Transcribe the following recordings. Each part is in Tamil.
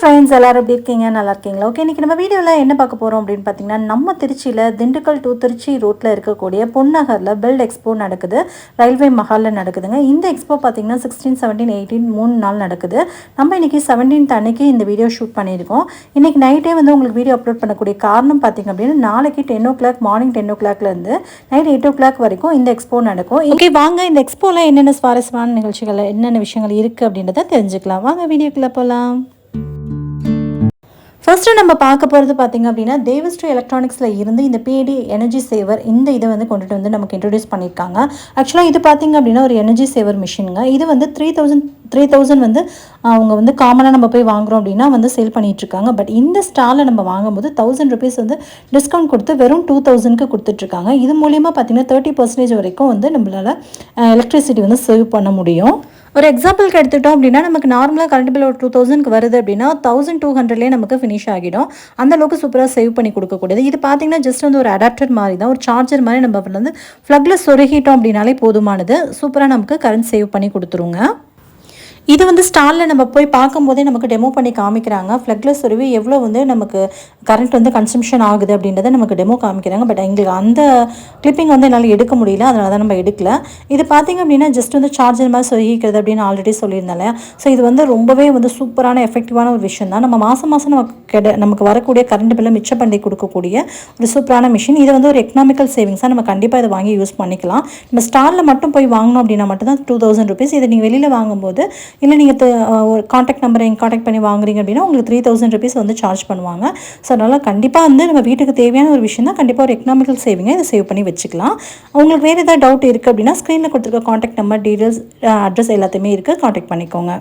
ஃப்ரெண்ட்ஸ் எல்லோரும் எப்படி இருக்கீங்க? நல்லா இருக்கீங்களா? ஓகே இன்றைக்கி நம்ம வீடியோவில் என்ன பார்க்க போகிறோம் அப்படின்னு பார்த்தீங்கன்னா நம்ம திருச்சியில் திண்டுக்கல் டு திருச்சி ரோட்டில் இருக்கக்கூடிய பொன்னகரில் பில்ட் எக்ஸ்போ நடக்குது. ரயில்வே மஹாலில் நடக்குதுங்க. இந்த எக்ஸ்போ பார்த்தீங்கன்னா சிக்ஸ்டீன் செவன்டீன் எயிட்டீன் மூணு நாள் நடக்குது. நம்ம இன்றைக்கி செவன்டீன்த் அன்னைக்கு இந்த வீடியோ ஷூட் பண்ணியிருக்கோம். இன்றைக்கி நைட்டே வந்து உங்களுக்கு வீடியோ அப்லோட் பண்ணக்கூடிய காரணம் பார்த்தீங்க அப்படின்னா நாளைக்கு ten o'clock morning ten ஓ கிளாக்லேருந்து நைட் எயிட் ஓ கிளாக் வரைக்கும் இந்த எக்ஸ்போ நடக்கும். ஓகே வாங்க இந்த எக்ஸ்போவில் என்னென்ன சுவாரஸ்யமான நிகழ்ச்சிகள் என்னென்ன விஷயங்கள் இருக்குது அப்படின்றத தெரிஞ்சுக்கலாம். வாங்க வீடியோக்குள்ளே போகலாம் ஃபஸ்ட்டு நம்ம பார்க்க போகிறது பார்த்தீங்க அப்படின்னா தேவஸ்ரீ எலக்ட்ரானிக்ஸில் இருந்து இந்த பிஏடி எனர்ஜி சேவர் இந்த இதை வந்து கொண்டுட்டு வந்து நமக்கு இன்ட்ரடியூஸ் பண்ணியிருக்காங்க. ஆக்சுவலாக இது பார்த்திங்க அப்படின்னா ஒரு எனர்ஜி சேவர் மிஷினுங்க இது வந்து த்ரீ தௌசண்ட் த்ரீ தௌசண்ட் வந்து அவங்க வந்து காமனாக நம்ம போய் வாங்குறோம் அப்படின்னா வந்து சேல் பண்ணிகிட்ருக்காங்க பட் இந்த ஸ்டாலில் நம்ம வாங்கும்போது தௌசண்ட் ருபீஸ் வந்து டிஸ்கவுண்ட் கொடுத்து வெறும் டூ தௌசண்ட்க்கு கொடுத்துட்ருக்காங்க இது மூலியமாக பார்த்தீங்கன்னா தேர்ட்டி பர்சன்டேஜ் வரைக்கும் வந்து நம்மளால் எலக்ட்ரிசிட்டி வந்து சேவ் பண்ண முடியும். ஒரு எக்ஸாம்பிளுக்கு எடுத்துட்டோம் அப்படின்னா நமக்கு நார்மலாக கரண்ட் பில் ஒரு டூ தௌசண்ட்க்கு வருது அப்படின்னா தௌசண்ட் டூ ஹண்ட்ரட்லேயே நமக்கு ஃபினிஷ் ஆகிடும். அந்த அளவுக்கு சூப்பராக சேவ் பண்ணி கொடுக்கக்கூடியது. இது பார்த்தீங்கன்னா ஜஸ்ட் வந்து ஒரு அடாப்டர் மாதிரி தான் ஒரு சார்ஜர் மாதிரி நம்ம வந்து ஃப்ளக்கில் சொருகிட்டோம் அப்படின்னாலே போதுமானது. சூப்பராக நமக்கு கரண்ட் சேவ் பண்ணி கொடுத்துருங்க. இது வந்து ஸ்டாலில் நம்ம போய் பார்க்கும்போதே நமக்கு டெமோ பண்ணி காமிக்கிறாங்க. ஃப்ளக்லெஸ் சொருவி எவ்வளோ வந்து நமக்கு கரண்ட் வந்து கன்சம்ஷன் ஆகுது அப்படின்றத நமக்கு டெமோ காமிக்கிறாங்க. பட் எங்களுக்கு அந்த கிளிப்பிங் வந்து என்னால் எடுக்க முடியல. அதனால தான் நம்ம எடுக்கல. இது பார்த்தீங்க அப்படின்னா ஜஸ்ட் வந்து சார்ஜர் மாதிரி சொருகிக்கிறது அப்படின்னு ஆல்ரெடி சொல்லியிருந்தேன் இல்லையா? ஸோ இது வந்து ரொம்பவே வந்து சூப்பரான எஃபெக்டிவான ஒரு விஷயம் தான். நம்ம மாதம் மாதம் நமக்கு கெட நமக்கு வரக்கூடிய கரண்ட் பில்லை மிச்சம் பண்ணி கொடுக்கக்கூடிய ஒரு சூப்பரான மிஷின் இது வந்து ஒரு எக்கனாமிக்கல் சேவிங்ஸாக நம்ம கண்டிப்பாக இதை வாங்கி யூஸ் பண்ணிக்கலாம். நம்ம ஸ்டாலில் மட்டும் போய் வாங்கணும் அப்படின்னா மட்டும் தான் டூ தௌசண்ட் ருபீஸ் இதை நீங்கள் வெளியில் வாங்கும்போது இல்லை நீங்கள் ஒரு காண்டாக்ட் நம்பரை காண்டாக்ட் பண்ணி வாங்குறீங்க அப்படின்னா உங்களுக்கு த்ரீ தௌசண்ட் ருபீஸ் வந்து சார்ஜ் பண்ணுவாங்க. ஸோ அதனால் கண்டிப்பாக வந்து நம்ம வீட்டுக்கு தேவையான ஒரு விஷயம் தான் கண்டிப்பாக ஒரு எக்கனாமிக்கல் சேவிங்கை இதை சேவ் பண்ணி வச்சுக்கலாம். உங்களுக்கு வேறு ஏதாவது டவுட் இருக்குது அப்படின்னா ஸ்க்ரீனில் கொடுத்துருக்க காண்டாக்ட் நம்பர் டீட்டெயில்ஸ் அட்ரஸ் எல்லாத்தையுமே இருக்குது காண்டாக்ட் பண்ணிக்கோங்க.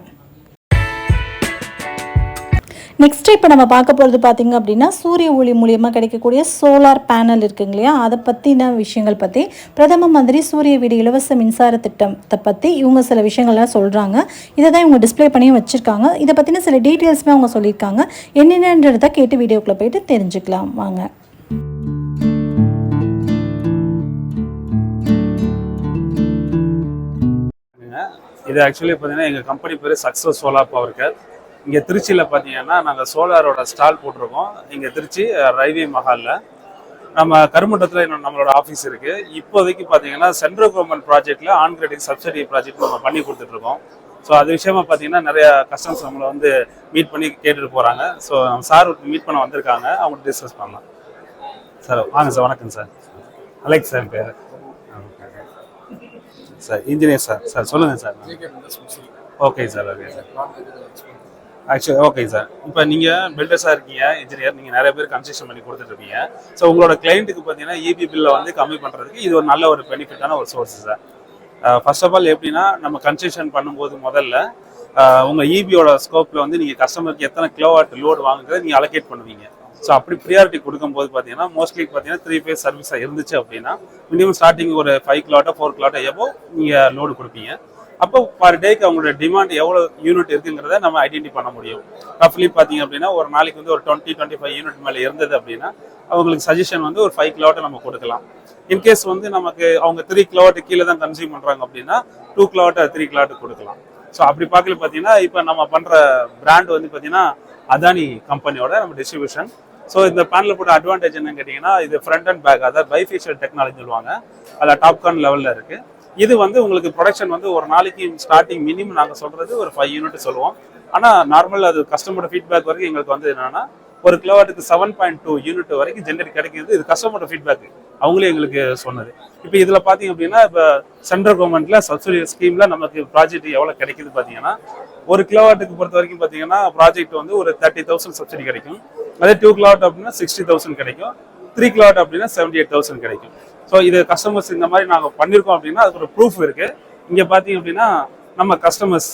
நெக்ஸ்ட் இப்போ நம்ம பார்க்க போகிறது பார்த்தீங்க அப்படின்னா சூரிய ஒளி மூலியமாக கிடைக்கக்கூடிய சோலார் பேனல் இருக்குங்க இல்லையா? அதை பற்றின விஷயங்கள் பற்றி பிரதம மந்திரி சூரிய வீடு இலவச மின்சார திட்டத்தை பற்றி இவங்க சில விஷயங்கள்லாம் சொல்கிறாங்க இதை தான் இவங்க டிஸ்ப்ளே பண்ணியும் வச்சுருக்காங்க. இதை பற்றின சில டீட்டெயில்ஸுமே அவங்க சொல்லியிருக்காங்க. என்னென்னன்றதை கேட்டு வீடியோக்குள்ளே போயிட்டு தெரிஞ்சுக்கலாம். வாங்க. இது ஆக்சுவலி பார்த்தீங்கன்னா எங்கள் கம்பெனி பேர் சக்ஸஸ் சோலார் பவர் கேர் இங்கே திருச்சியில் பார்த்தீங்கன்னா நாங்கள் சோலாரோட ஸ்டால் போட்டிருக்கோம். இங்கே திருச்சி ரயில்வே மஹாலில். நம்ம கருமண்டத்தில் இன்னும் நம்மளோட ஆஃபீஸ் இருக்குது இப்போதைக்கு பார்த்தீங்கன்னா சென்ட்ரல் கவர்மெண்ட் ப்ராஜெக்ட்டில் ஆன் கிரெடிட் சப்சிடி ப்ராஜெக்ட் நம்ம பண்ணி கொடுத்துட்ருக்கோம். ஸோ அது விஷயமா பார்த்தீங்கன்னா நிறைய கஸ்டமர்ஸ் நம்மளை வந்து மீட் பண்ணி கேட்டுட்டு போகிறாங்க ஸோ சார் மீட் பண்ண வந்திருக்காங்க. அவங்க டிஸ்கஸ் பண்ணலாம். சார் வாங்க சார் வணக்கம் சார் அலெக்ஸ் சார் பேர். சார் இன்ஜினியர் சார் சார் சொல்லுங்கள் sir okay sir okay sir actually okay sir இப்போ நீங்கள் பில்டர்ஸாக இருக்கீங்க இன்ஜினியர் நீங்கள் நிறைய பேர் கன்ஸ்ட்ரக்ஷன் பண்ணி கொடுத்துட்டு இருக்கீங்க ஸோ உங்களோட கிளைண்ட்டுக்கு பார்த்தீங்கன்னா இபி பில்லை வந்து கம்மி பண்ணுறதுக்கு இது ஒரு நல்ல ஒரு பெனிஃபிட்டான ஒரு source sir first of all எப்படின்னா நம்ம கன்ஸ்ட்ரக்ஷன் பண்ணும்போது முதல்ல உங்கள் இபியோட ஸ்கோப்பில் வந்து நீங்கள் கஸ்டமருக்கு எத்தனை கிலோவாட் லோடு வாங்குறத நீங்கள் அலோகேட் பண்ணுவீங்க. ஸோ அப்படி ப்ரியாரிட்டி கொடுக்கும்போது பார்த்தீங்கன்னா மோஸ்ட்லி பார்த்தீங்கன்னா த்ரீ ஃபேஸ் சர்வீஸாக இருந்துச்சு அப்படின்னா மினிமம் ஸ்டார்டிங் ஒரு five kilo to four kilo to எவ்வளோ நீங்கள் லோடு கொடுப்பீங்க. அப்போ பர் டேக்கு அவங்களோட டிமாண்ட் எவ்வளோ யூனிட் இருக்குங்கிறத நம்ம ஐடென்டி பண்ண முடியும். ரஃப்லி பார்த்தீங்க அப்படின்னா ஒரு நாளைக்கு வந்து ஒரு டுவெண்ட்டி டுவெண்ட்டி ஃபைவ் யூனிட் மேலே இருந்தது அப்படின்னா அவங்களுக்கு சஜஷன் வந்து ஒரு ஃபைவ் கிலோவாட்டை நம்ம கொடுக்கலாம். இன்கேஸ் வந்து நமக்கு அவங்க த்ரீ கிலோவாட்டு கீழே தான் கன்சியூம் பண்ணுறாங்க அப்படின்னா டூ கிலோவாட்டை த்ரீ கிலோவாட்டு கொடுக்கலாம். ஸோ அப்படி பார்க்கல பார்த்தீங்கன்னா இப்போ நம்ம பண்ணுற பிராண்ட் வந்து பார்த்தீங்கன்னா அதானி கம்பெனியோட நம்ம டிஸ்ட்ரிபியூஷன் ஸோ இந்த பேனல் போட்ட அட்வான்டேஜ் என்னன்னு கேட்டிங்கன்னா இது ஃப்ரண்ட் அண்ட் பேக் அதாவது பைஃபிஷியல் டெக்னாலஜி சொல்லுவாங்க. அதில் டாப்கான் லெவலில் இருக்குது இது வந்து உங்களுக்கு ப்ரொடக்ஷன் வந்து ஒரு நாளைக்கு ஸ்டார்டிங் மினிமம் நாங்கள் சொல்கிறது ஒரு ஃபைவ் யூனிட் சொல்லுவோம். ஆனால் நார்மல் அது கஸ்டமரோட ஃபீட்பேக் வரைக்கும் எங்களுக்கு வந்து என்னன்னா ஒரு கிலோவாட்டுக்கு செவன் பாயிண்ட் டூ யூனிட் வரைக்கும் ஜென்ரேட் கிடைக்கிறது இது கஸ்டமரோட ஃபீட்பேக் அவங்களே எங்களுக்கு சொன்னது. இப்போ இதில் பார்த்தீங்க அப்படின்னா இப்போ சென்ட்ரல் கவர்மெண்ட்ல சப்சிடி ஸ்கீம்ல நமக்கு ப்ராஜெக்ட் எவ்வளோ கிடைக்குது பார்த்தீங்கன்னா ஒரு கிலோவாட்டுக்கு பொறுத்த வரைக்கும் பார்த்தீங்கன்னா ப்ராஜெக்ட் வந்து ஒரு தேர்ட்டி தௌசண்ட் சப்சிடி கிடைக்கும். அதே டூ கிலோவாட் அப்படின்னா சிக்ஸ்டி தௌசண்ட் கிடைக்கும். த்ரீ கிலோவாட் அப்படின்னா செவன்டி எயிட் தௌசண்ட் கிடைக்கும். ஸோ இது கஸ்டமர்ஸ் இந்த மாதிரி நாங்கள் பண்ணியிருக்கோம் அப்படின்னா அதுக்கு ஒரு ப்ரூஃப் இருக்குது இங்கே பார்த்தீங்க அப்படின்னா நம்ம கஸ்டமர்ஸ்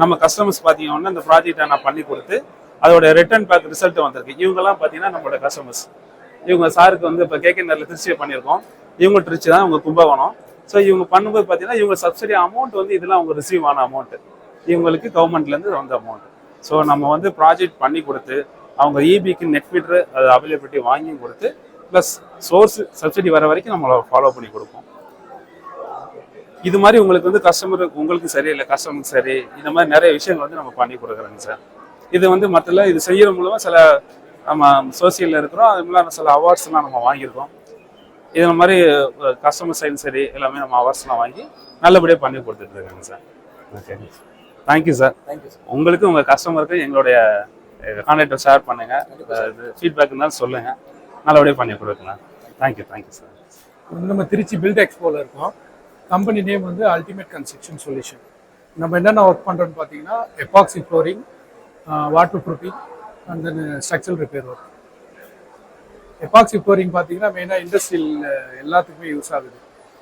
நம்ம கஸ்டமர்ஸ் பார்த்தீங்கன்னா இந்த ப்ராஜெக்டை நான் பண்ணி கொடுத்து அதோட ரிட்டர்ன் பேக் ரிசல்ட் வந்திருக்கு. இவங்கெல்லாம் பார்த்தீங்கன்னா நம்மளோட கஸ்டமர்ஸ் இவங்க சாருக்கு வந்து இப்போ கேகே நேரில் திருச்சியை பண்ணியிருக்கோம். இவங்க திருச்சி தான் இவங்க கும்பகோணம். ஸோ இவங்க பண்ணும்போது பார்த்தீங்கன்னா இவங்க சப்சிடி அமௌண்ட் வந்து இதெல்லாம் அவங்க ரிசீவ் ஆன அமௌண்ட்டு இவங்களுக்கு கவர்மெண்ட்லேருந்து வந்த அமௌண்ட் ஸோ நம்ம வந்து ப்ராஜெக்ட் பண்ணி கொடுத்து அவங்க இபிக்கு நெட் மீட்ரு அது அவைலபிலிட்டி வாங்கியும் கொடுத்து ப்ளஸ் சோர்ஸ் சப்சிடி வர வரைக்கும் நம்மளை ஃபாலோ பண்ணி கொடுப்போம். இது மாதிரி உங்களுக்கு வந்து கஸ்டமர் உங்களுக்கு சரி இல்லை கஸ்டமருக்கு சரி இந்த மாதிரி நிறைய விஷயங்கள் வந்து நம்ம பண்ணி கொடுக்குறோங்க சார். இது வந்து மற்றல இது செய்யற மூலமா சில நம்ம சோசியலில் இருக்கிறோம் அது மூலம் சில அவார்ட்ஸ்லாம் நம்ம வாங்கியிருக்கோம். இது மாதிரி கஸ்டமர் சைடு சரி எல்லாமே நம்ம அவார்ட்ஸ்லாம் வாங்கி நல்லபடியாக பண்ணி கொடுத்துட்டு இருக்காங்க sir. Okay thank you sir thank you sir உங்களுக்கு உங்கள் கஸ்டமருக்கு எங்களுடைய கான்டாக்டை ஷேர் பண்ணுங்க. இது ஃபீட்பேக் இருந்தாலும் சொல்லுங்க. நல்லபடியாக பண்ணி கொடுக்கலாம் தேங்க்யூ தேங்க்யூ சார் நம்ம திருச்சி பில்ட் எக்ஸ்போல இருக்கோம். கம்பெனி நேம் வந்து அல்டிமேட் கன்ஸ்ட்ரக்ஷன் சொல்யூஷன் நம்ம என்னென்ன ஒர்க் பண்ணுறோன்னு பார்த்தீங்கன்னா epoxy flooring water proofing and then structural repair work epoxy flooring பார்த்தீங்கன்னா மெயினாக இண்டஸ்ட்ரியல் எல்லாத்துக்குமே யூஸ் ஆகுது.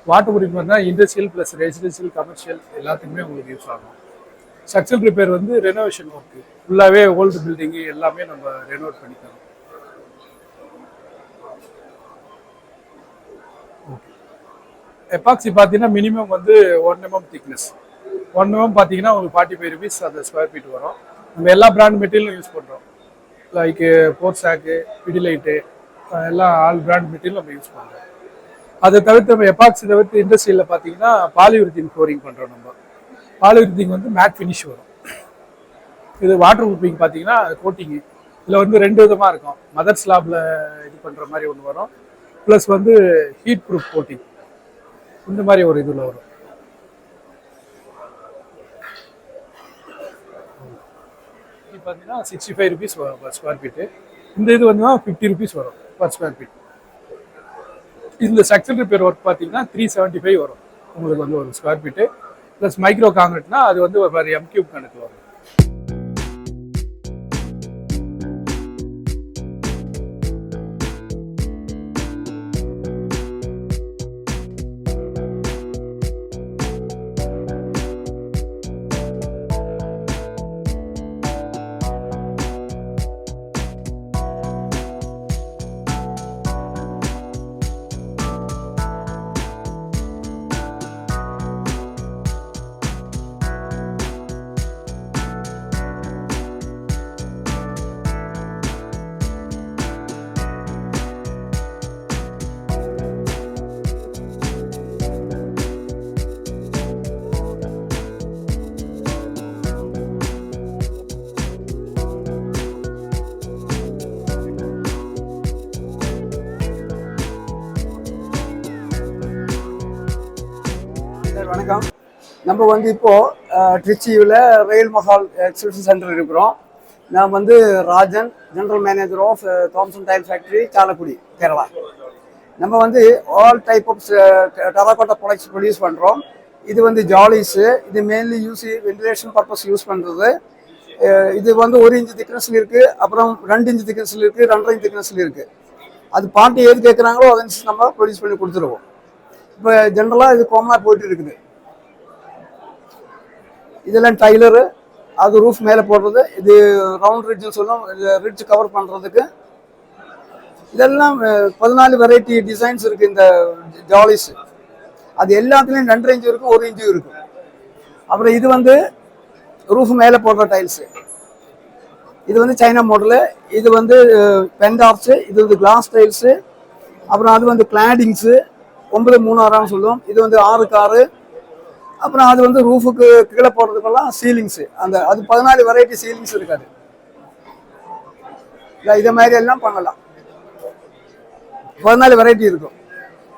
வாட்டர் ப்ரூஃபிங் பார்த்தீங்கன்னா இண்டஸ்ட்ரியல் ப்ளஸ் ரெசிடென்ஷியல் கமர்ஷியல் எல்லாத்துக்குமே உங்களுக்கு யூஸ் ஆகும். ஸ்ட்ரக்சரல் ரிப்பேர் வந்து ரெனோவேஷன் ஒர்க்கு ஃபுல்லாகவே ஓல்டு பில்டிங்கு எல்லாமே நம்ம ரெனோவேட் பண்ணித்தரோம் எப்பாக்சி பார்த்தீங்கன்னா மினிமம் வந்து one MM mm thickness one MM mm பார்த்தீங்கன்னா உங்களுக்கு ஃபார்ட்டி ஃபைவ் ருபீஸ் அந்த ஸ்கொயர் ஃபீட் வரும். நம்ம எல்லா பிராண்ட் மெட்டீரியலும் யூஸ் பண்ணுறோம் லைக் போர்சாக்கு பிடிலைட்டு எல்லா ஆல் பிராண்ட் மெட்டீரியல் நம்ம யூஸ் பண்ணுறோம் அதை தவிர்த்து நம்ம எப்பாக்சி தவிர்த்து இண்டஸ்ட்ரியில் பார்த்தீங்கன்னா பாலியூரித்தின் ஃப்ளோரிங் பண்ணுறோம் நம்ம. பாலியூரித்தின் வந்து மேட் ஃபினிஷ் வரும். இது வாட்டர் ப்ரூஃபிங் பார்த்தீங்கன்னா கோட்டிங்கு இதில் வந்து ரெண்டு விதமாக இருக்கும். மதர் ஸ்லாப்ல இது பண்ணுற மாதிரி ஒன்று வரும். ப்ளஸ் வந்து ஹீட் ப்ரூஃப் கோட்டிங் இந்த மாதிரி ஒரு இதில் வரும். பார்த்தீங்கன்னா சிக்ஸ்டி ஃபைவ் ருபீஸ் வரும் பர் ஸ்கொயர் ஃபீட்டு இந்த இது வந்து ஃபிஃப்டி ருபீஸ் வரும் பர் ஸ்கொயர் ஃபீட் இந்த ஸ்ட்ரக்சர் ரிப்பேர் ஒர்க் பார்த்தீங்கன்னா த்ரீ செவன்ட்டி ஃபைவ் வரும். உங்களுக்கு வந்து ஒரு ஸ்கொயர் ஃபீட்டு ப்ளஸ் மைக்ரோ காங்கிரட்னா அது வந்து ஒரு எம் கியூப் கணக்கு வரும். நம்ம வந்து இப்போது ட்ரிச்சியில் ரயில் மஹால் எக்ஸிபிஷன் சென்டர் இருக்கிறோம். நான் வந்து Rajan general manager of Thomson tile factory Chalakudy Kerala. நம்ம வந்து all type of terracotta products produce பண்ணுறோம் இது வந்து ஜாலிஸு இது mainly use ventilation purpose use பண்ணுறது இது வந்து ஒரு இன்ச்சு திக்னஸில் இருக்குது அப்புறம் ரெண்டு இன்ச்சு திக்னஸில் இருக்குது ரெண்டரை இன்ச்சு திக்னஸில் இருக்குது அது பாட்டு எது கேட்குறாங்களோ அதை நம்ம ப்ரொடியூஸ் பண்ணி கொடுத்துருவோம். இப்போ ஜென்ரலாக இது காமனாக போயிட்டு இருக்குது. இதெல்லாம் டைலரு அது ரூஃப் மேலே போடுறது இது ரவுண்ட் ரிட்ஜ்னு சொல்லும் ரிட்ஜ் கவர் பண்ணுறதுக்கு இதெல்லாம் பதினாலு வெரைட்டி டிசைன்ஸ் இருக்குது இந்த ஜாலிஸ் அது எல்லாத்துலேயும் ரெண்டரை இன்ச்சு இருக்கும் ஒரு இன்ச்சு இருக்கும். அப்புறம் இது வந்து ரூஃப் மேலே போடுற டைல்ஸு இது வந்து சைனா மாடலு இது வந்து பென்டாப்ஸு இது வந்து கிளாஸ் டைல்ஸு அப்புறம் அது வந்து கிளாடிங்ஸு ஒன்பது மூணு ஆறான்னு சொல்லுவோம். இது வந்து ஆறு காரு அப்புறம் அது வந்து ரூஃபுக்கு கீழே போடுறதுக்கெல்லாம் சீலிங்ஸு அந்த அது பதினாலு வெரைட்டி சீலிங்ஸ் இருக்காது. இல்லை இதை மாதிரி எல்லாம் பண்ணலாம். பதினாலு வெரைட்டி இருக்கும்.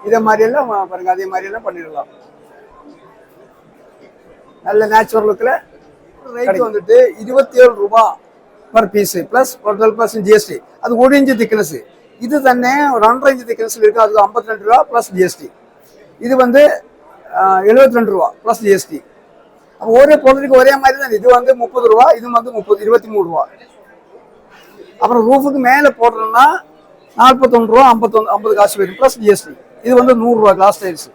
இதை மாதிரி எல்லாம் பாருங்க அதே மாதிரி பண்ணிடலாம். நல்ல நேச்சுரல் லுக்கில் ரேட் வந்துட்டு இருபத்தி ஏழு ரூபா பர் பீஸு ப்ளஸ் ஒரு டுவெல் பர்சன்ட் ஜிஎஸ்டி அது ஒரு இன்ச்சு திக்னஸ்ஸு இது தானே ஒரு ரெண்டரை இன்ச்சு திக்னஸில் இருக்குது அது ஐம்பத்தி ரெண்டு ரூபா ப்ளஸ் ஜிஎஸ்டி இது வந்து எழுபத்தி ரெண்டு ரூபா ப்ளஸ் ஜிஎஸ்டி அப்போ ஒரே பொருளுக்கு ஒரே மாதிரி தான் இது வந்து முப்பது ரூபா இது வந்து முப்பது இருபத்தி மூணு ரூபா. அப்புறம் ரூஃபுக்கு மேலே போடுறோம்னா நாற்பத்தொன்று ரூபா ஐம்பத்தொன்று ஐம்பது காசு வரும் ப்ளஸ் ஜிஎஸ்டி இது வந்து நூறுரூவா கிளாஸ் டைல்ஸ்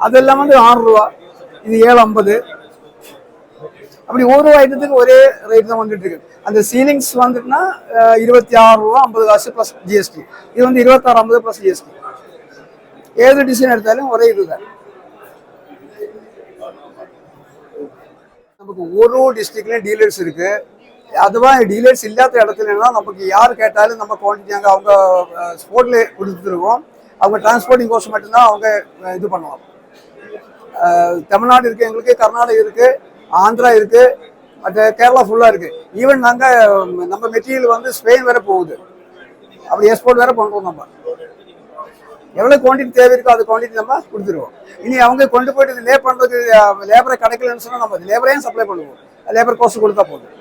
அதெல்லாம் வந்து ஆறு ரூபா இது ஏழு ஐம்பது. அப்படி ஒரு ஐட்டத்துக்கு ஒரே ரேட் தான் வந்துட்டு இருக்கு. அந்த சீலிங்ஸ் வந்துட்டுனா இருபத்தி ஆறு ரூபா ஐம்பது காசு ப்ளஸ் ஜிஎஸ்டி இது வந்து இருபத்தாறு ஐம்பது ப்ளஸ் ஜிஎஸ்டி ஏது டிசைன் எடுத்தாலும் ஒரே இதுதான் நமக்கு ஒரு டிஸ்ட்ரிக்ட்லேயும் டீலர்ஸ் இருக்கு அதுவா டீலர்ஸ் இல்லாத இடத்துலன்னா நமக்கு யார் கேட்டாலும் நம்ம குவான்டிட்டி அங்கே அவங்க ஸ்போர்ட்ல கொடுத்துருவோம் அவங்க டிரான்ஸ்போர்ட்டிங் கோர்ஸ் மட்டும்தான் அவங்க இது பண்ணலாம் தமிழ்நாடு இருக்குது எங்களுக்கு கர்நாடகா இருக்குது ஆந்திரா இருக்குது மற்ற கேரளா ஃபுல்லாக இருக்குது ஈவன் நாங்கள் நம்ம மெட்டீரியல் வந்து ஸ்பெயின் வேற போகுது அப்படி எக்ஸ்போர்ட் வேற பண்ணுறோம் நம்ம எவ்வளவு குவான்டிட்டி தேவை இருக்கோ அது குவான்டிட்டி நம்ம கொடுத்துருவோம். இனி அவங்க கொண்டு போயிட்டு லே பண்றதுக்கு லேபரை கிடைக்கலன்னு சொன்னா நம்ம லேபரையும் சப்ளை பண்ணுவோம். லேபர் கோஸ்ட் கொடுத்தா போதும்.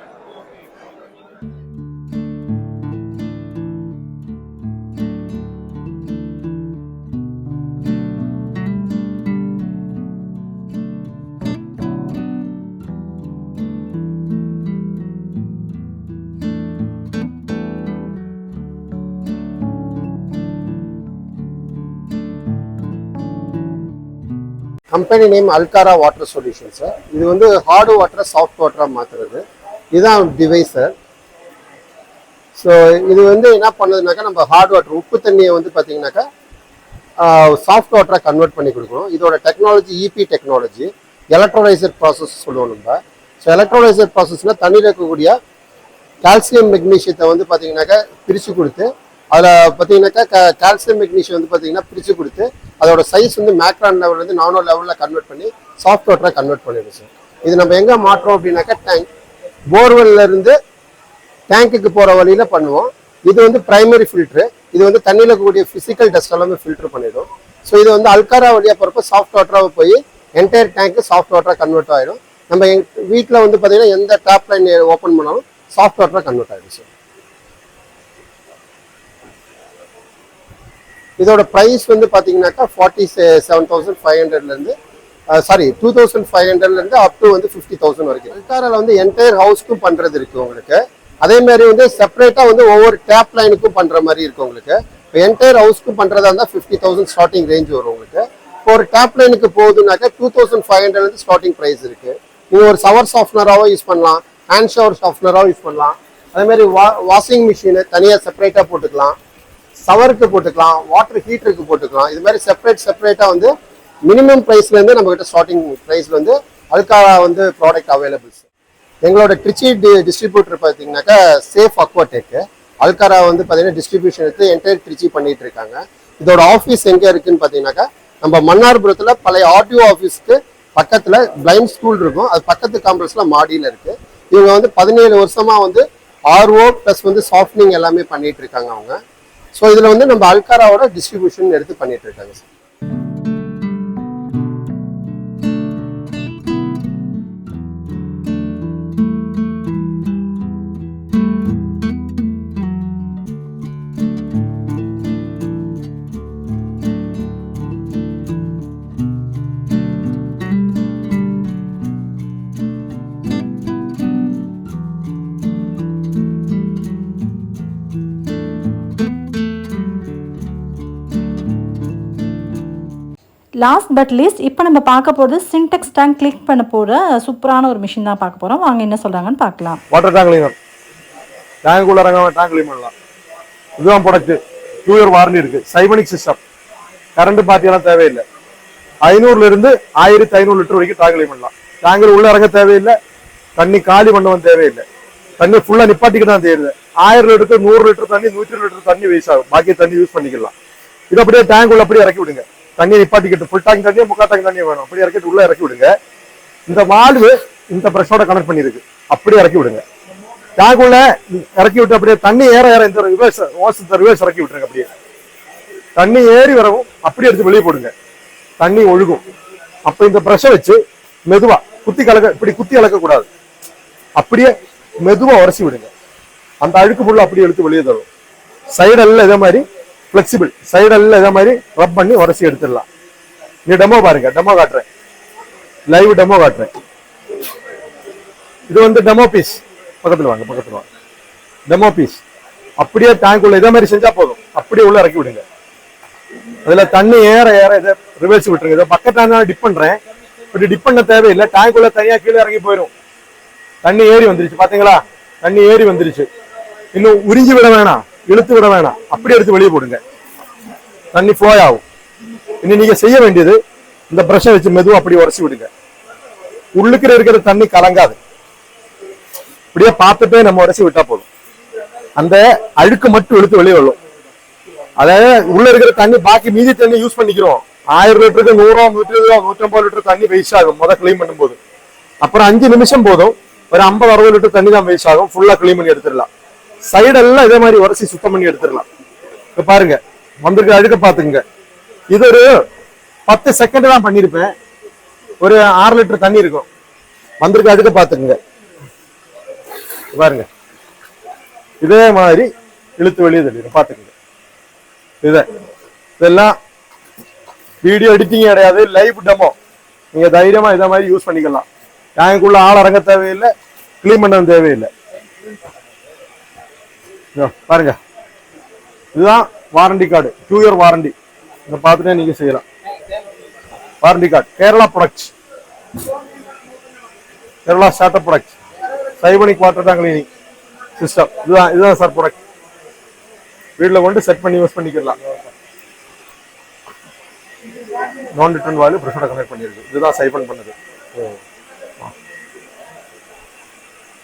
Company name Alkara water solution sir இது வந்து ஹார்டு வாட்டரை சாஃப்ட் வாட்டராக மாற்றுறது இதுதான் டிவைஸ் சார் ஸோ இது வந்து என்ன பண்ணுதுனாக்கா நம்ம ஹார்ட் வாட்டர் உப்பு தண்ணியை வந்து பார்த்தீங்கன்னாக்கா சாஃப்ட் வாட்டராக கன்வெர்ட் பண்ணி கொடுக்கணும். இதோட technology EP technology electrolyser process சொல்லுவோம் நம்ம. ஸோ எலக்ட்ரோலைசர் ப்ராசஸ்னால் தண்ணியில் இருக்கக்கூடிய கால்சியம் மெக்னீஷியத்தை வந்து பார்த்தீங்கன்னாக்கா பிரித்து கொடுத்து அதில் பார்த்தீங்கன்னாக்கா கால்சியம் மெக்னீஷியம் வந்து பார்த்தீங்கன்னா பிரித்து கொடுத்து அதோட சைஸ் வந்து மேக்ரான் லெவல்லேருந்து நானோ லெவலில் கன்வெர்ட் பண்ணி சாஃப்ட் வாட்டராக கன்வெர்ட் பண்ணிடுது சார் இது நம்ம எங்கே மாற்றோம் அப்படின்னாக்கா டேங்க் போர்வெல்ல இருந்து டேங்க்குக்கு போகிற வழியில் பண்ணுவோம். இது வந்து பிரைமரி ஃபில்ட்ரு இது வந்து தண்ணியில் இருக்கக்கூடிய ஃபிசிக்கல் டஸ்ட் எல்லாமே ஃபில்ட்ரு பண்ணிடும். ஸோ இது வந்து அல்காரா வழியாக போகிறப்ப சாஃப்ட் வாட்டராக போய் என்டையர் டேங்க்கு சாஃப்ட் வாட்டராக கன்வெர்ட் ஆகிடும் நம்ம எங் வீட்டில் வந்து பார்த்தீங்கன்னா எந்த டேப் லைன் ஓப்பன் பண்ணாலும் சாஃப்ட் வாட்டராக கன்வெர்ட் ஆகிடும் சார் இதோட ப்ரைஸ் வந்து பார்த்தீங்கன்னாக்கா ஃபார்ட்டி செவன் தௌசண்ட் ஃபைவ் ஹண்ட்ரட்லேருந்து சாரி டூ தௌசண்ட் ஃபைவ் ஹண்ட்ரட்லேருந்து அப் டு வந்து ஃபிஃப்டி தௌசண்ட் வரைக்கும். அல்காரால வந்து என்டையர் ஹவுஸ்க்கும் பண்ணுறது இருக்குது உங்களுக்கு. அதே மாதிரி வந்து செப்பரேட்டாக வந்து ஒவ்வொரு டேப் லைனுக்கும் பண்ணுற மாதிரி இருக்குது உங்களுக்கு. இப்போ என்டையர் ஹவுஸ்க்கும் பண்ணுறதா இருந்தால் ஃபிஃப்டி தௌசண்ட் ஸ்டார்டிங் ரேஞ்ச் வரும் உங்களுக்கு. இப்போ ஒரு டேப் லைனுக்கு போகுதுனாக்கா டூ தௌசண்ட் ஃபைவ் ஹண்ட்ரட்லேருந்து ஸ்டார்டிங் ப்ரைஸ் இருக்குது நீங்கள் ஒரு ஷவர் சாஃப்ட்னராகவும் யூஸ் பண்ணலாம். ஹேண்ட் ஷவர் சாஃப்ட்னராகவும் யூஸ் பண்ணலாம். அதே மாதிரி வா வாஷிங் மிஷினு தனியாக செப்பரேட்டாக போட்டுக்கலாம். சவருக்கு போட்டுக்கலாம் வாட்டர் ஹீட்டருக்கு போட்டுக்கலாம். இது மாதிரி செப்பரேட் செப்பரேட்டாக வந்து மினிமம் ப்ரைஸ்லேருந்து நம்மக்கிட்ட ஸ்டார்டிங் ப்ரைஸில் வந்து அதுக்காக வந்து ப்ராடக்ட் அவைலபிள்ஸ் எங்களோட ட்ரிச்சி டி டிஸ்ட்ரிபியூட்டர் பார்த்தீங்கன்னாக்கா சேஃப் அக்வாடெக் அல்காரா வந்து பார்த்தீங்கன்னா டிஸ்ட்ரிபியூஷன் எடுத்து என்டையர் ட்ரிச்சி பண்ணிட்டு இருக்காங்க. இதோட ஆஃபீஸ் எங்கே இருக்குன்னு பார்த்தீங்கன்னாக்கா நம்ம மன்னார்புரத்தில் பழைய ஆர்டிஓ ஆஃபீஸ்க்கு பக்கத்தில் பிளைண்ட் ஸ்கூல் இருக்கும். அது பக்கத்து காம்ப்ளெக்ஸில் மாடியில் இருக்குது இவங்க வந்து பதினேழு வருஷமாக வந்து ஆர்ஓ ப்ளஸ் வந்து சாஃப்ட்னிங் எல்லாமே பண்ணிகிட்டு இருக்காங்க அவங்க. ஸோ இதில் வந்து நம்ம அல்காராவோட டிஸ்ட்ரிபியூஷன் எடுத்து பண்ணிட்டு இருக்காங்க சார் லாஸ்ட் பட் லீஸ்ட் இப்போ நம்ம பார்க்க போகிறது சின்டெக்ஸ் டேங்க் கிளிக் பண்ண போகிற சூப்பரான ஒரு மிஷின் தான் பார்க்க போகிறோம் வாங்க என்ன சொல்கிறாங்கன்னு பார்க்கலாம். வாட்டர் டேங்க் கிளீனர் டேங்க் உள்ள இறங்க டேங்க் கிளீன் பண்ணலாம். இதுதான் ப்ராடக்ட் டூ இயர் வாரண்டி இருக்கு. சைபனிக் சிஸ்டம் கரண்ட் பாத்தியெல்லாம் தேவையில்லை. ஐநூறுல இருந்து ஆயிரத்தி ஐநூறு லிட்டர் வரைக்கும் டேங்க் கிளீன் பண்ணலாம். டேங்கில் உள்ள இறங்க தேவையில்லை. தண்ணி காலி பண்ணவும் தேவையில்லை. தண்ணி ஃபுல்லாக நிப்பாட்டிக்க தான் தேவை ஆயிரம் லிட்டருக்கு நூறு லிட்டர் தண்ணி நூற்றி லிட்டர் தண்ணி வேஸ்ட் ஆகும். பாக்கி தண்ணி யூஸ் பண்ணிக்கலாம். இது அப்படியே டேங்க் உள்ள அப்படியே இறக்கி விடுங்க. தண்ணி நிப்பாட்டிக்கிட்டு ஃபுல் டேங்க் தண்ணியே முக்கா டேங்க் தண்ணியே வேணும். அப்படி இறக்கிட்டு உள்ள இறக்கி விடுங்க. இந்த வால்வு இந்த பிரஷோட கனெக்ட் பண்ணிருக்கு அப்படியே இறக்கி விடுங்க. டேங்குள்ள இறக்கி விட்டு அப்படியே தண்ணி ஏற ஏற இந்த ரிவர்ஸ் ஓஸ் இந்த ரிவர்ஸ் இறக்கி விட்டுருங்க அப்படியே. தண்ணி ஏறி வரவும் அப்படியே எடுத்து வெளியே போடுங்க. தண்ணி ஒழுகும். அப்ப இந்த பிரஷை வச்சு மெதுவா குத்தி கலக்க இப்படி குத்தி கலக்கக்கூடாது அப்படியே மெதுவா உரசி விடுங்க. அந்த அழுக்கு பொருள் அப்படியே எடுத்து வெளியே தரும் சைடெல்லாம் இதே மாதிரி ஃப்ளெக்சிபிள் சைடெல்லாம் இதே மாதிரி ரப் பண்ணி உரசி எடுத்துடலாம். நீ டெமோ பாருங்க டெமோ காட்டுறேன். லைவ் டெமோ காட்டுறேன். இது வந்து டெமோ பீஸ் பக்கத்தில் வாங்க பக்கத்தில் வாங்க. டெமோ பீஸ் அப்படியே டேங்க் உள்ள இதே மாதிரி செஞ்சா போதும். அப்படியே உள்ள இறக்கி விடுங்க. அதுல தண்ணி ஏற ஏற இதை ரிவர்ஸ் விட்டுருங்க. இதை பக்கத்துல டிப் பண்றேன். இப்படி டிப் பண்ண தேவையில்லை. டேங்க் உள்ள தனியா கீழே இறங்கி போயிடும் தண்ணி ஏறி வந்துருச்சு. பாத்தீங்களா? தண்ணி ஏறி வந்துருச்சு. இன்னும் உறிஞ்சி விட வேணாம். இழுத்து விட வேணாம். அப்படியே எடுத்து வெளியே போடுங்க. தண்ணி ஃப்ளோ ஆகும். இனி நீங்க செய்ய வேண்டியது இந்த பிரஷை வச்சு மெதுவும் அப்படி உரைச்சி விடுங்க. உள்ளுக்கிற இருக்கிற தண்ணி கலங்காது. இப்படியே பார்த்துட்டே நம்ம உரைச்சி விட்டா போதும். அந்த அழுக்கு மட்டும் இழுத்து வெளியே வரும் அதாவது உள்ள இருக்கிற தண்ணி பாக்கி மீதி தண்ணி யூஸ் பண்ணிக்கிறோம். ஆயிரம் லிட்டருக்கு நூறோ நூற்றி இருபது நூற்றம்பது லிட்டர் தண்ணி வேஸ்ட் ஆகும். முத க்ளீன் பண்ணும்போது. அப்புறம் அஞ்சு நிமிஷம் போதும். ஒரு ஐம்பது அறுபது லிட்டர் தண்ணி தான் வேஸ்ட் ஆகும். ஃபுல்லா க்ளீன் பண்ணி எடுத்துடலாம். சைடெல்லாம் இதே மாதிரி உரசி சுத்தம் பண்ணி எடுத்துடலாம். இப்போ பாருங்க வந்திருக்க அழுக்க பாத்துங்க இது ஒரு பத்து செகண்ட் தான் பண்ணிருப்பேன். ஒரு ஆறு லிட்டர் தண்ணி இருக்கும். வந்திருக்க அழுக்க பார்த்துக்குங்க. பாருங்க. இதே மாதிரி இழுத்து வெளியே தள்ளிடும் பார்த்துக்குங்க. இத இதெல்லாம் வீடியோ எடிட்டிங் கிடையாது லைவ் டெமோ நீங்க தைரியமா இதை மாதிரி யூஸ் பண்ணிக்கலாம். டேங்குள்ள ஆள் இறங்க தேவையில்லை க்ளீன் பண்ண தேவையில்லை. பாருங்க. இதுதான் warranty card two year warranty இதை பார்த்துட்டே நீங்க செய்யலாம். Warranty card Kerala products Kerala start up product siphonic water tank cleaning system இதுதான் இதுதான் சார் ப்ராடக்ட் வீட்டில் கொண்டு செட் பண்ணி யூஸ் பண்ணிக்கலாம் நான் ரிட்டர்ன் வால்யூ ப்ரெஷரை கனெக்ட் பண்ணிருக்கு இதுதான் சைபன் பண்ணுது.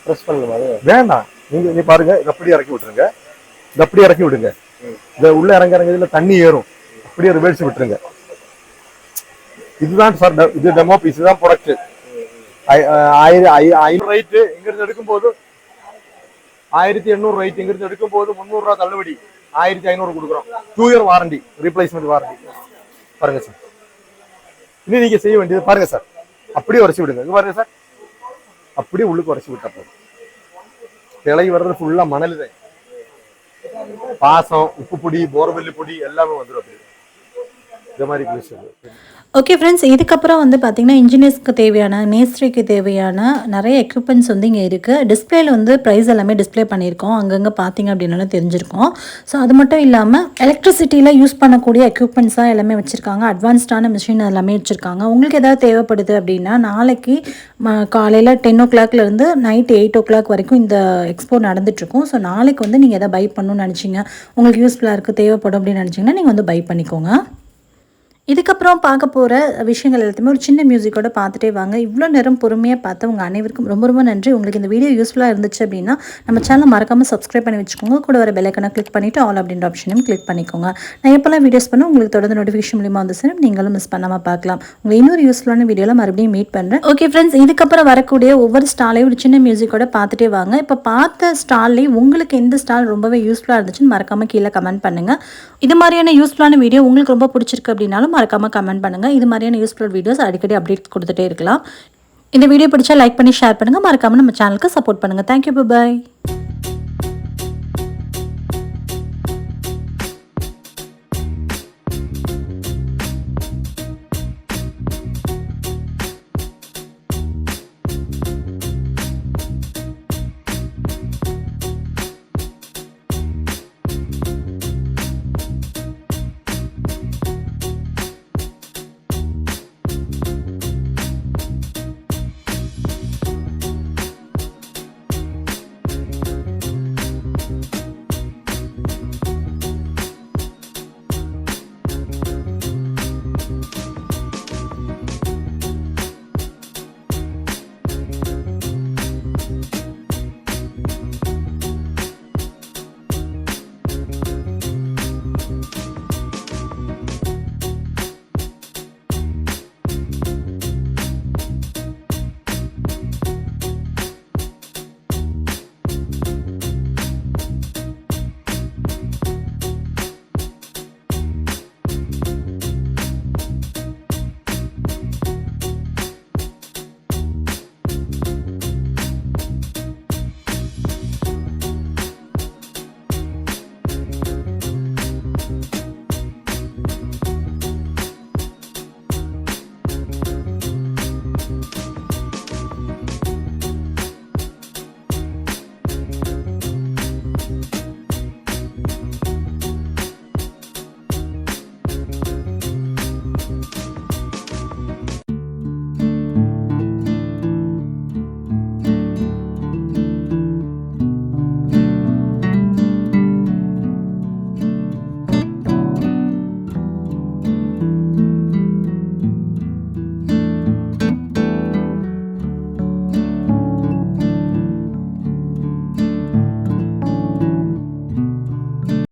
ப்ரெஸ் பண்ணுமா வேண்டாம். நீங்க நீ பாருங்க இதை இறக்கி விட்டுருங்க. இதை இறக்கி விடுங்க. இதை உள்ள இறங்க இறங்க இதுல தண்ணி ஏறும். அப்படியே ரிவர்ஸ் விட்டுருங்க. இதுதான் சார் இது டெமோ பீஸ் இதுதான் ப்ராடக்ட் ஆயிரம் ஐநூறு ரைட்டு இங்கிருந்து எடுக்கும்போது ஆயிரத்தி எண்ணூறு ரைட் இங்கிருந்து எடுக்கும்போது முந்நூறு ரூபா தள்ளுபடி. ஆயிரத்தி ஐநூறு கொடுக்குறோம். Two year warranty replacement warranty பாருங்க சார் இன்னும் நீங்க செய்ய வேண்டியது பாருங்க சார் அப்படியே உரைச்சி விடுங்க. இது பாருங்க சார் அப்படியே உள்ளுக்கு உரைச்சி விட்டா போதும். கிளை வர்றது ஃபுல்லா மணல் தான் பாசம் உப்பு பொடி போர்வெல்லி பொடி எல்லாமே வந்துடும் அப்படி இந்த மாதிரி பிளேஸ் ஓகே ஃப்ரெண்ட்ஸ் இதுக்கப்புறம் வந்து பார்த்திங்கன்னா இன்ஜினியர்ஸ்க்கு தேவையான மேஸ்திரிக்கு தேவையான நிறைய எக்யூப்மெண்ட்ஸ் வந்து இங்கே இருக்குது டிஸ்பிளேல வந்து ப்ரைஸ் எல்லாமே டிஸ்ப்ளே பண்ணியிருக்கோம். அங்கங்கே பார்த்தீங்க அப்படின்னாலும் தெரிஞ்சிருக்கோம். ஸோ அது மட்டும் இல்லாமல் எலக்ட்ரிசிட்டியில் யூஸ் பண்ணக்கூடிய எக்யூப்மெண்ட்ஸாக எல்லாமே வச்சுருக்காங்க. அட்வான்ஸ்டான மிஷின் எல்லாமே வச்சுருக்காங்க. உங்களுக்கு எதாவது தேவைப்படுது அப்படின்னா நாளைக்கு காலையில் டென் ஓ கிளாக்லேருந்து நைட் எயிட் ஓ கிளாக் வரைக்கும் இந்த எக்ஸ்போ நடந்துட்டுருக்கும். ஸோ நாளைக்கு வந்து நீங்கள் எதாவது பை பண்ணணும்னு நினச்சிங்க உங்களுக்கு யூஸ்ஃபுல்லாக இருக்குது தேவைப்படும் அப்படின்னு நினச்சிங்கன்னா நீங்கள் வந்து பை பண்ணிக்கோங்க. இதுக்கப்புறம் பார்க்க போகிற விஷயங்கள் எல்லாத்தையுமே ஒரு சின்ன மியூசிக்கோட பார்த்துட்டே வாங்க. இவ்வளோ நேரம் பொறுமையாக பார்த்து உங்கள் அனைவருக்கும் ரொம்ப ரொம்ப நன்றி. உங்களுக்கு இந்த வீடியோ யூஸ்ஃபுல்லாக இருந்துச்சு அப்படின்னா நம்ம சேனலை மறக்காமல் சப்ஸ்கிரைப் பண்ணி வச்சுக்கோங்க. கூட வர பெல்லைக்கனை கிளிக் பண்ணிவிட்டு ஆல் அப்படின்ற ஆப்ஷனையும் கிளிக் பண்ணிக்கோங்க. நான் எப்போல்லாம் வீடியோஸ் பண்ண உங்களுக்கு தொடர்ந்து நோட்டிஃபிகேஷன் மூலியமாக வந்துச்சுன்னா நீங்களும் மிஸ் பண்ணாமல் பார்க்கலாம். உங்களை இன்னொரு யூஸ்ஃபுல்லான வீடியோவில் மறுபடியும் மீட் பண்ணுறேன் ஓகே ஃப்ரெண்ட்ஸ் இதுக்கப்புறம் வரக்கூடிய ஒவ்வொரு ஸ்டாலையும் ஒரு சின்ன மியூசிக்கோட பார்த்துட்டே வாங்க. இப்போ பார்த்த ஸ்டால்லேயே உங்களுக்கு எந்த ஸ்டால் ரொம்பவே யூஸ்ஃபுல்லாக இருந்துச்சுன்னு மறக்காமல் கீழே கமெண்ட் பண்ணுங்கள் இது மாதிரியான யூஸ்ஃபுல்லான வீடியோ உங்களுக்கு ரொம்ப பிடிச்சிருக்கு அப்படின்னாலும் மறக்காமல் கமெண்ட் பண்ணுங்கள் இது மாதிரியான யூஸ்ஃபுல் வீடியோஸ் அடிக்கடி அப்டேட் கொடுத்துட்டே இருக்கலாம். இந்த வீடியோ பிடிச்சா லைக் பண்ணி ஷேர் பண்ணுங்கள் மறக்காமல் நம்ம சேனலுக்கு சப்போர்ட் பண்ணுங்கள் தேங்க்யூ பாய்